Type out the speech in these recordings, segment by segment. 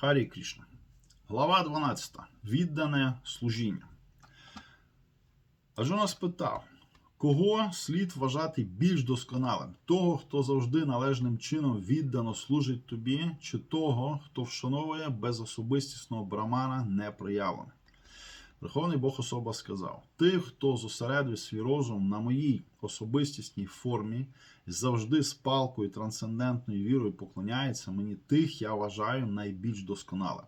Харі Крішна. Глава 12. Віддане служіння. Аджуна спитав, кого слід вважати більш досконалим? Того, хто завжди належним чином віддано служить тобі, чи того, хто вшановує безособистісного брамана непроявлене? Верховний Бог особа сказав: Тих, хто зосередив свій розум на моїй особистісній формі, завжди з палкою трансцендентною вірою поклоняється мені, тих я вважаю найбільш досконалим.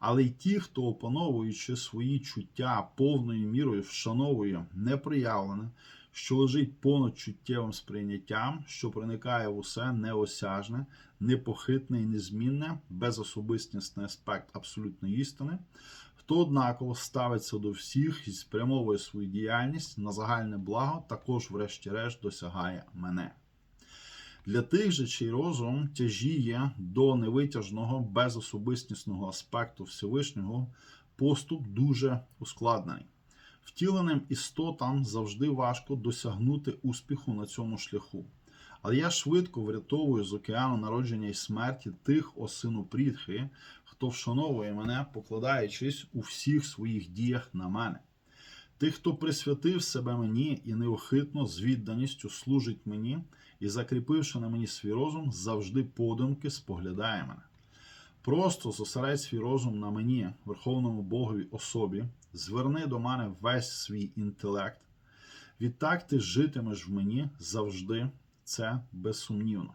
Але й ті, хто опановуючи свої чуття повною мірою вшановує непроявлене, що лежить понад чуттєвим сприйняттям, що проникає в усе неосяжне, непохитне і незмінне, безособистісний аспект абсолютної істини, хто однаково ставиться до всіх і спрямовує свою діяльність на загальне благо, також, врешті-решт, досягає мене. Для тих же, чий розум тяжіє до невитяжного безособистісного аспекту Всевишнього, поступ дуже ускладнений. Втіленим істотам завжди важко досягнути успіху на цьому шляху. Але я швидко врятовую з океану народження і смерті тих осину прітхи, хто вшановує мене, покладаючись у всіх своїх діях на мене. Тих, хто присвятив себе мені і неохитно з відданістю служить мені, і, закріпивши на мені свій розум, завжди подумки споглядає мене. Просто зосередь свій розум на мені, Верховному Богові особі, зверни до мене весь свій інтелект. Відтак ти житимеш в мені завжди, це безсумнівно.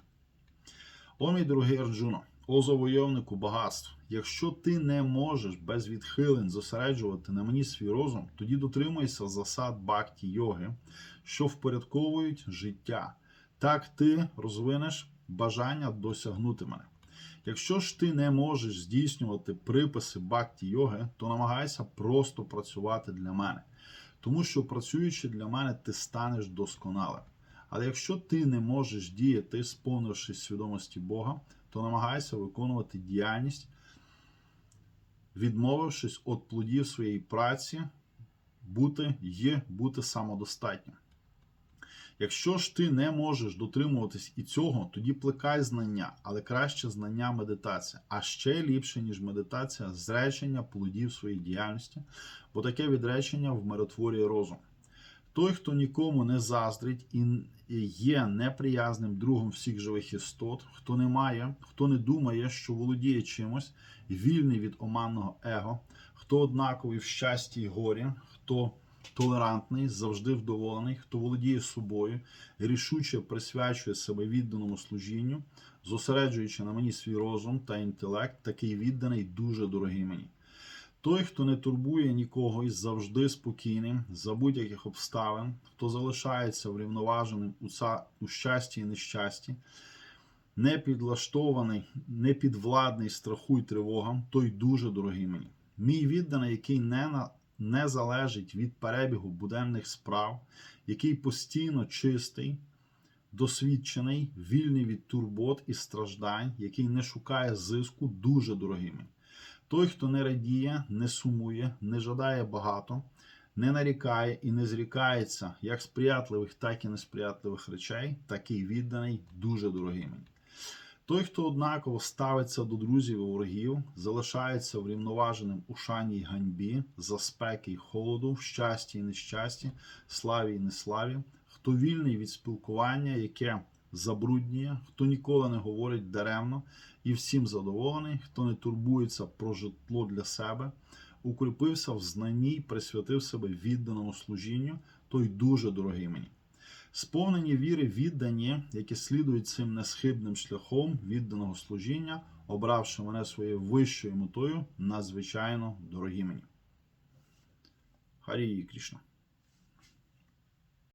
О, мій дорогий Арджуно, о завойовнику багатств, якщо ти не можеш без відхилень зосереджувати на мені свій розум, тоді дотримуйся засад бхакті йоги, що впорядковують життя. Так ти розвинеш бажання досягнути мене. Якщо ж ти не можеш здійснювати приписи бхакті йоги, то намагайся просто працювати для мене, тому що працюючи для мене, ти станеш досконалим. Але якщо ти не можеш діяти, сповнившись свідомості Бога, то намагайся виконувати діяльність, відмовившись від плодів своєї праці, бути є бути самодостатнім. Якщо ж ти не можеш дотримуватись і цього, тоді плекай знання, але краще знання медитація, а ще ліпше, ніж медитація, зречення плодів своєї діяльності, бо таке відречення вмиротворює розум. Той, хто нікому не заздрить і є неприязним другом всіх живих істот, хто не має, хто не думає, що володіє чимось, вільний від оманного его, хто однаковий в щасті й горі, хто толерантний, завжди вдоволений, хто володіє собою, рішуче присвячує себе відданому служінню, зосереджуючи на мені свій розум та інтелект, такий відданий дуже дорогий мені. Той, хто не турбує нікого і завжди спокійним за будь-яких обставин, хто залишається врівноваженим у, ца... у щасті і нещасті, не підлаштований, не підвладний страху й тривогам, той дуже дорогий мені. Мій відданий, який не, на... не залежить від перебігу буденних справ, який постійно чистий, досвідчений, вільний від турбот і страждань, який не шукає зиску, дуже дорогий мені. Той, хто не радіє, не сумує, не жадає багато, не нарікає і не зрікається як сприятливих, так і несприятливих речей, такий відданий, дуже дорогий. Той, хто однаково ставиться до друзів і ворогів, залишається врівноваженим у шані ганьбі, за спеки й холоду, в щасті й нещасті, славі й неславі, хто вільний від спілкування, яке забруднює, хто ніколи не говорить даремно і всім задоволений, хто не турбується про житло для себе, укріпився в знанні й присвятив себе відданому служінню, той дуже дорогий мені. Сповнені віри віддані, які слідують цим несхибним шляхом відданого служіння, обравши мене своєю вищою метою, надзвичайно дорогі мені. Харі Крішна.